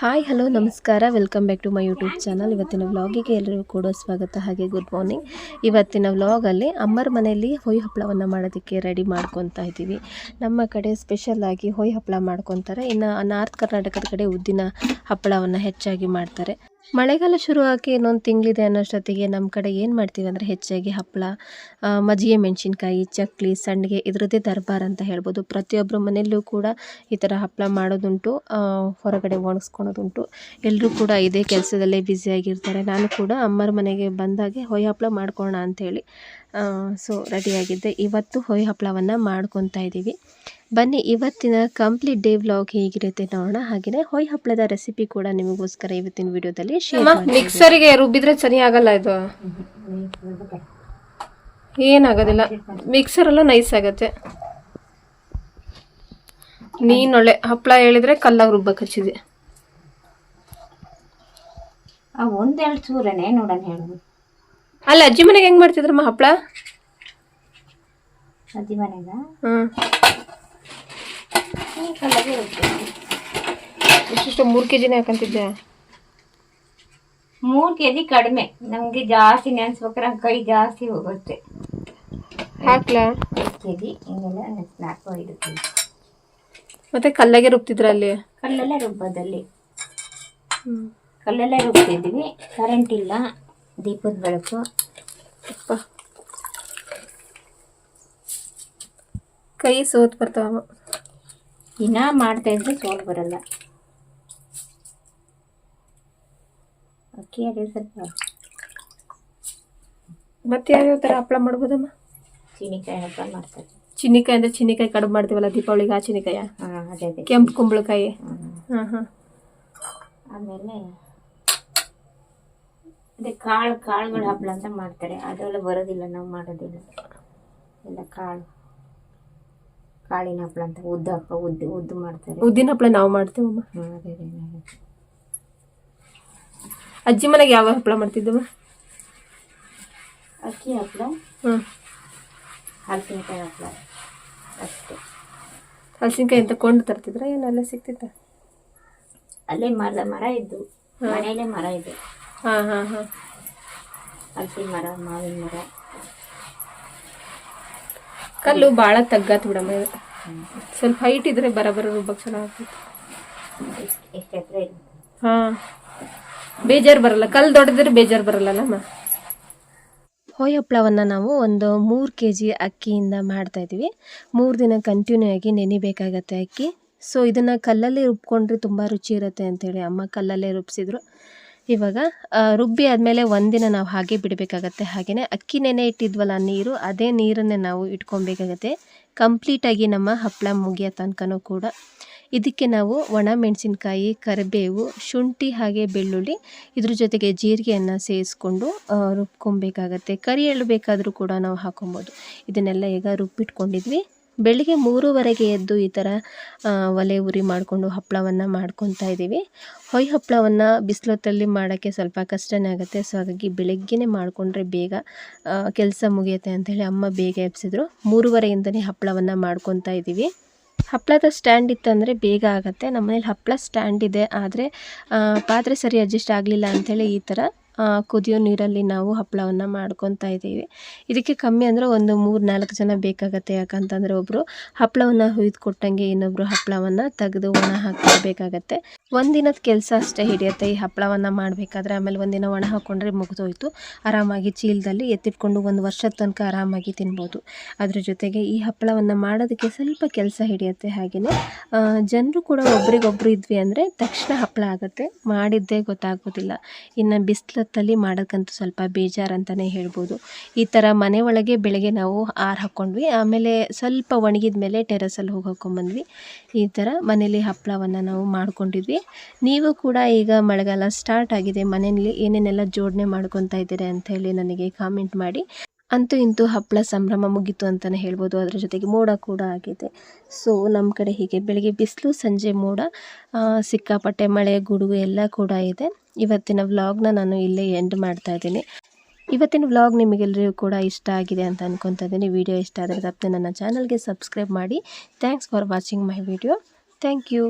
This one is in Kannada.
ಹಾಯ್, ಹಲೋ, ನಮಸ್ಕಾರ. Welcome back to my YouTube channel ಇವತ್ತಿನ ವ್ಲಾಗಿಗೆ ಎಲ್ಲರಿಗೂ ಕೂಡ ಸ್ವಾಗತ. ಹಾಗೆ ಗುಡ್ ಮಾರ್ನಿಂಗ್ ಇವತ್ತಿನ ವ್ಲಾಗಲ್ಲಿ ಅಮ್ಮರ ಮನೆಯಲ್ಲಿ ಹೊಯ್ ಹಪ್ಪಳವನ್ನು ಮಾಡೋದಕ್ಕೆ ರೆಡಿ ಮಾಡ್ಕೊತಾ ಇದ್ದೀವಿ. ನಮ್ಮ ಕಡೆ ಸ್ಪೆಷಲ್ ಆಗಿ ಹೊಯ್ ಹಪ್ಪಳ ಮಾಡ್ಕೊತಾರೆ. ಇನ್ನು ನಾರ್ತ್ ಕರ್ನಾಟಕದ ಕಡೆ ಉದ್ದಿನ ಹಪ್ಪಳವನ್ನು ಹೆಚ್ಚಾಗಿ ಮಾಡ್ತಾರೆ. ಮಳೆಗಾಲ ಶುರುವಾಗಿ ಇನ್ನೊಂದು ತಿಂಗಳಿದೆ ಅನ್ನೋಷ್ಟೊತ್ತಿಗೆ ನಮ್ಮ ಕಡೆ ಏನು ಮಾಡ್ತೀವಿ ಅಂದರೆ ಹೆಚ್ಚಾಗಿ ಹಪ್ಪಳ ಮಜ್ಜಿಗೆ, ಮೆಣಸಿನ್ಕಾಯಿ, ಚಕ್ಲಿ, ಸಂಡಿಗೆ ಇದರದ್ದೇ ದರ್ಬಾರ್ ಅಂತ ಹೇಳ್ಬೋದು. ಪ್ರತಿಯೊಬ್ಬರ ಮನೆಯಲ್ಲೂ ಕೂಡ ಈ ಥರ ಹಪ್ಪಳ ಮಾಡೋದುಂಟು ಹೊರಗಡೆ ಒಣಗಿಸ್ಕೊಳೋದುಂಟು. ಎಲ್ಲರೂ ಕೂಡ ಇದೇ ಕೆಲಸದಲ್ಲೇ ಬ್ಯುಸಿಯಾಗಿರ್ತಾರೆ ನಾನು ಕೂಡ ಅಮ್ಮರ ಮನೆಗೆ ಬಂದಾಗೆ ಹೊಯ್ ಹಪ್ಪಳ ಮಾಡ್ಕೊಳ್ಳೋಣ ಅಂಥೇಳಿ ಸೊ ರೆಡಿಯಾಗಿದ್ದೆ ಇವತ್ತು ಹೊಯ್ ಹಪ್ಪಳವನ್ನು ಮಾಡ್ಕೊತಾ ಇದ್ದೀವಿ ಬನ್ನಿ ಇವತ್ತಿನ ಕಂಪ್ಲೀಟ್ ಡೇ ವ್ಲಾಗ್ ಹೇಗಿರುತ್ತೆ ನೋಡೋಣ. ಹಾಗೆ ಹೊಯ್ ಹಪ್ಪಳದ ರೆಸಿಪಿ ಕೂಡ ನಿಮಗೋಸ್ಕರ ಇವತ್ತಿನ ವಿಡಿಯೋದಲ್ಲಿ ಶೇರ್ ಮಿಕ್ಸರಿಗೆ ರುಬ್ಬಿದ್ರೆ ಸರಿ ಆಗಲ್ಲ ಇದು. ಏನಾಗೋದಿಲ್ಲ. ಮಿಕ್ಸರ್ ಎಲ್ಲ ನೈಸ್ ಆಗತ್ತೆ. ನೀನೊಳ್ಳೆ ಹಪ್ಪಳ ಹೇಳಿದ್ರೆ ಕಲ್ಲಾಗ ರುಬ್ಬಕ್ಕೆ ಹಚ್ಚಿದೆ ಒಂದೆರಡು ಚೂರನೆ ನೋಡೋಣ ಅಲ್ಲ ಅಜ್ಜಿ ಮನೆಗೆ ಹೆಂಗ್ ಮಾಡ್ತಿದ್ರಮ್ಮ ಹಪ್ಪಳ? ಅಜ್ಜಿ ಮನೆಗ? ಹ್ಮ್. ಇಷ್ಟಿಷ್ಟು ಮೂರು ಕೆ ಜಿನೇ ಹಾಕಂತಿದ್ದೆ. ಮೂರು ಕೆ ಜಿ ಕಡಿಮೆ. ನಮಗೆ ಜಾಸ್ತಿ ನೆನೆಸ್ಬೇಕಾದ್ರೆ ಕೈ ಜಾಸ್ತಿ ಹೋಗುತ್ತೆ. ಹಾಕ್ಲಾ? ಕೆ ಜಿ ಹಿಂಗೆಲ್ಲ ನಾಲ್ಕು ಐದು ಕೆ ಜಿ ಮತ್ತೆ ಕಲ್ಲಾಗೆ ರುಬ್ತಿದ್ರ ಅಲ್ಲಿ? ಕಲ್ಲಲ್ಲೇ ರುಬ್ಬೋದಲ್ಲಿ ಹ್ಮ್. ಕಲ್ಲಲ್ಲೇ ರುಬ್ತಿದ್ವಿ. ಕರೆಂಟ್ ಇಲ್ಲ ದೀಪದ ಬೆಳಕು. ಅಪ್ಪ ಕೈ ಸೋತ್ ಬರ್ತಾವ. ದಿನ ಮಾಡ್ತಾ ಇದ್ರೆ ಸೋಲ್ ಬರಲ್ಲ. ಅಕ್ಕಿ ಅದೇ ಸ್ವಲ್ಪ ಮತ್ತೆ ಯಾವ್ಯಾವ ಥರ ಹಪ್ಪಳ ಮಾಡ್ಬೋದಮ್ಮ? ಚೀನಿಕಾಯಿ ಹಪ್ಪಳ ಮಾಡ್ತಾರೆ ಚಿನ್ನಿಕಾಯಿ ಅಂದ್ರೆ ಚಿನ್ನಿಕಾಯಿ ಕಡುಬು ಮಾಡ್ತೀವಲ್ಲ ದೀಪಾವಳಿಗೆ ಆ ಚಿನ್ನಿಕಾಯ ಹಾಂ ಅದೇ ಅದೇ. ಕೆಂಪು ಕುಂಬಳಕಾಯಿ. ಹಾಂ. ಹಾಂ ಆಮೇಲೆ ಅದೇ ಕಾಳು ಕಾಳುಗಳ ಹಪ್ಪಳ ಅಂತ ಮಾಡ್ತಾರೆ. ಅದೆಲ್ಲ ಬರೋದಿಲ್ಲ ನಾವು ಮಾಡೋದಿಲ್ಲ. ಎಲ್ಲ ಕಾಳು. ಕಾಳಿನ ಹಪ್ಪಳ ಅಂತ ಉದ್ದ ಹಪ್ಪ ಉದ್ದು ಉದ್ದು ಮಾಡ್ತಾರೆ. ಉದ್ದಿನ ಹಪ್ಪಳ ನಾವು ಮಾಡ್ತೇವೆ ಹ್ಮ್, ಅದೇ ಅದೇ ಅದೇ. ಅಜ್ಜಿ ಮನೆಗೆ ಯಾವ ಹಪ್ಪಳ ಮಾಡ್ತಿದ್ದಮ್ಮ? ಅಕ್ಕಿ ಹಪ್ಪಳ ಹಾಂ. ಹಲಸಿನಕಾಯಿ ಹಪ್ಪಳ ಅಷ್ಟೇ. ಹಲಸಿನಕಾಯಿ ಅಂತ ಕೊಂಡು ತರ್ತಿದ್ರ ಏನು ಅಲ್ಲೇ ಸಿಕ್ತಿತ್ತ ಅಲ್ಲೇ ಮರ ಮರ ಇದ್ದು ಮನೆಯಲ್ಲೇ ಮರ ಇದೆ. ಹಾಂ ಹಾಂ ಹಾಂ. ಹಲಸಿನ ಮರ ಮಾವಿನ ಮರ. ಕಲ್ಲು ಭಾಳ ತಗ್ಗತ್ ಬಿಡಮ್ಮ. ಸ್ವಲ್ಪ ಹೈಟ್ ಇದ್ರೆ ಬರಬರ ರುಬ್ಬಕ್ ಚಲೋ ಆಗ್ತೈತಿ. ಹಾ. ಬೇಜಾರು ಬರಲ್ಲ. ಕಲ್ಲು ದೊಡ್ಡದ್ರೆ ಬೇಜಾರು ಬರಲ್ಲ ಹೊಯ್ ಹಪ್ಪಳವನ್ನು ನಾವು ಒಂದು ಮೂರು ಕೆ ಜಿ ಅಕ್ಕಿಯಿಂದ ಮಾಡ್ತಾ ಇದ್ದೀವಿ. ಮೂರು ದಿನ ಕಂಟಿನ್ಯೂ ಆಗಿ ನೆನಿಬೇಕಾಗತ್ತೆ ಅಕ್ಕಿ. ಸೊ ಇದನ್ನು ಕಲ್ಲಲ್ಲಿ ರುಬ್ಕೊಂಡ್ರೆ ತುಂಬ ರುಚಿ ಇರುತ್ತೆ ಅಂತೇಳಿ ಅಮ್ಮ ಕಲ್ಲಲ್ಲೇ ರುಬ್ಸಿದ್ರು. ಇವಾಗ ರುಬ್ಬಿ ಆದಮೇಲೆ ಒಂದಿನ ನಾವು ಹಾಗೆ ಬಿಡಬೇಕಾಗತ್ತೆ. ಹಾಗೆಯೇ ಅಕ್ಕಿ ನೆನೆ ಇಟ್ಟಿದ್ವಲ್ಲ ನೀರು, ಅದೇ ನೀರನ್ನೇ ನಾವು ಇಟ್ಕೊಬೇಕಾಗತ್ತೆ ಕಂಪ್ಲೀಟಾಗಿ ನಮ್ಮ ಹಪ್ಪಳ ಮುಗಿಯೋ ತನಕನೂ ಕೂಡ. ಇದಕ್ಕೆ ನಾವು ಒಣ ಮೆಣಸಿನ್ಕಾಯಿ, ಕರಿಬೇವು, ಶುಂಠಿ ಹಾಗೆ ಬೆಳ್ಳುಳ್ಳಿ, ಇದ್ರ ಜೊತೆಗೆ ಜೀರಿಗೆಯನ್ನು ಸೇರಿಸ್ಕೊಂಡು ರುಬ್ಕೊಬೇಕಾಗತ್ತೆ ಕರಿ ಎಳ್ಳು ಬೇಕಾದರೂ ಕೂಡ ನಾವು ಹಾಕೊಬೋದು ಇದನ್ನೆಲ್ಲ ಈಗ ರುಬ್ಬಿಟ್ಕೊಂಡಿದ್ವಿ. ಬೆಳಿಗ್ಗೆ ಮೂರುವರೆಗೆ ಎದ್ದು ಈ ಥರ ಒಲೆ ಉರಿ ಮಾಡಿಕೊಂಡು ಹಪ್ಪಳವನ್ನು ಮಾಡ್ಕೊತಾ ಇದ್ದೀವಿ. ಹೊಯ್ ಹಪ್ಪಳವನ್ನು ಬಿಸಿಲೊತ್ತಲ್ಲಿ ಮಾಡೋಕ್ಕೆ ಸ್ವಲ್ಪ ಕಷ್ಟನೇ ಆಗುತ್ತೆ. ಸೊ ಹಾಗಾಗಿ ಬೆಳಗ್ಗೆನೇ ಮಾಡಿಕೊಂಡ್ರೆ ಬೇಗ ಕೆಲಸ ಮುಗಿಯುತ್ತೆ ಅಂಥೇಳಿ ಅಮ್ಮ ಬೇಗ ಎಬ್ಸಿದ್ರು. ಮೂರುವರೆಯಿಂದನೇ ಹಪ್ಪಳವನ್ನು ಮಾಡ್ಕೊತಾ ಇದ್ದೀವಿ. ಹಪ್ಪಳದ ಸ್ಟ್ಯಾಂಡ್ ಇತ್ತಂದರೆ ಬೇಗ ಆಗುತ್ತೆ. ನಮ್ಮನೇಲಿ ಹಪ್ಪಳ ಸ್ಟ್ಯಾಂಡ್ ಇದೆ. ಆದರೆ ಪಾತ್ರೆ ಸರಿ ಅಡ್ಜಸ್ಟ್ ಆಗಲಿಲ್ಲ ಅಂಥೇಳಿ ಈ ಥರ ಕುದಿಯೋ ನೀರಲ್ಲಿ ನಾವು ಹಪ್ಪಳವನ್ನು ಮಾಡ್ಕೊತಾ ಇದ್ದೀವಿ. ಇದಕ್ಕೆ ಕಮ್ಮಿ ಅಂದರೆ ಒಂದು ಮೂರು ನಾಲ್ಕು ಜನ ಬೇಕಾಗತ್ತೆ. ಯಾಕಂತಂದರೆ ಒಬ್ಬರು ಹಪ್ಪಳವನ್ನು ಹುಯ್ದು ಕೊಟ್ಟಂಗೆ ಇನ್ನೊಬ್ಬರು ಹಪ್ಪಳವನ್ನು ತೆಗೆದು ಒಣ ಹಾಕಬೇಕಾಗತ್ತೆ ಒಂದಿನದ ಕೆಲಸ ಅಷ್ಟೇ ಹಿಡಿಯುತ್ತೆ. ಈ ಹಪ್ಪಳವನ್ನು ಮಾಡಬೇಕಾದ್ರೆ ಆಮೇಲೆ ಒಂದಿನ ಒಣ ಹಾಕ್ಕೊಂಡ್ರೆ ಮುಗಿದೋಯ್ತು. ಆರಾಮಾಗಿ ಚೀಲದಲ್ಲಿ ಎತ್ತಿಟ್ಕೊಂಡು ಒಂದು ವರ್ಷದ ತನಕ ಆರಾಮಾಗಿ ತಿನ್ಬೋದು. ಅದ್ರ ಜೊತೆಗೆ ಈ ಹಪ್ಪಳವನ್ನು ಮಾಡೋದಕ್ಕೆ ಸ್ವಲ್ಪ ಕೆಲಸ ಹಿಡಿಯುತ್ತೆ ಹಾಗೆಯೇ ಜನರು ಕೂಡ ಒಬ್ರಿಗೊಬ್ರು ಇದ್ವಿ ಅಂದರೆ ತಕ್ಷಣ ಹಪ್ಪಳ ಆಗುತ್ತೆ. ಮಾಡಿದ್ದೇ ಗೊತ್ತಾಗೋದಿಲ್ಲ. ಇನ್ನು ಬಿಸಿಲತ್ತಲ್ಲಿ ಮಾಡೋಕ್ಕಂತೂ ಸ್ವಲ್ಪ ಬೇಜಾರು ಅಂತಲೇ ಹೇಳ್ಬೋದು. ಈ ಥರ ಮನೆ ಒಳಗೆ ಬೆಳಗ್ಗೆ ನಾವು ಆರು ಹಾಕ್ಕೊಂಡ್ವಿ. ಆಮೇಲೆ ಸ್ವಲ್ಪ ಒಣಗಿದ ಮೇಲೆ ಟೆರಸಲ್ಲಿ ಹೋಗಿ ಹಾಕ್ಕೊಂಬಂದ್ವಿ ಈ ಥರ ಮನೇಲಿ ಹಪ್ಪಳವನ್ನು ನಾವು ಮಾಡ್ಕೊಂಡಿದ್ವಿ. ನೀವು ಕೂಡ ಈಗ ಮಳೆಗಾಲ ಸ್ಟಾರ್ಟ್ ಆಗಿದೆ. ಮನೆಯಲ್ಲಿ ಏನೇನೆಲ್ಲ ಜೋಡಣೆ ಮಾಡ್ಕೊತಾ ಇದ್ದೀರಿ ಅಂತ ಹೇಳಿ ನನಗೆ ಕಾಮೆಂಟ್ ಮಾಡಿ. ಅಂತೂ ಇಂತೂ ಹಪ್ಪಳ ಸಂಭ್ರಮ ಮುಗೀತು ಅಂತಲೇ ಹೇಳ್ಬೋದು. ಅದರ ಜೊತೆಗೆ ಮೋಡ ಕೂಡ ಆಗಿದೆ. ಸೊ ನಮ್ಮ ಕಡೆ ಹೀಗೆ ಬೆಳಗ್ಗೆ ಬಿಸಿಲು, ಸಂಜೆ ಮೋಡ ಸಿಕ್ಕಾಪಟ್ಟೆ ಮಳೆ, ಗುಡುಗು ಎಲ್ಲ ಕೂಡ ಇದೆ. ಇವತ್ತಿನ ವ್ಲಾಗ್ನ ನಾನು ಇಲ್ಲೇ ಎಂಡ್ ಮಾಡ್ತಾ ಇದ್ದೀನಿ. ಇವತ್ತಿನ ವ್ಲಾಗ್ ನಿಮಗೆಲ್ಲರಿಗೂ ಕೂಡ ಇಷ್ಟ ಆಗಿದೆ ಅಂತ ಅನ್ಕೊತಾ ಇದ್ದೀನಿ. ವಿಡಿಯೋ ಇಷ್ಟ ಆದರೆ ತಪ್ಪದೆ ನನ್ನ ಚಾನಲ್ಗೆ ಸಬ್ಸ್ಕ್ರೈಬ್ ಮಾಡಿ. Thanks for watching my video thank you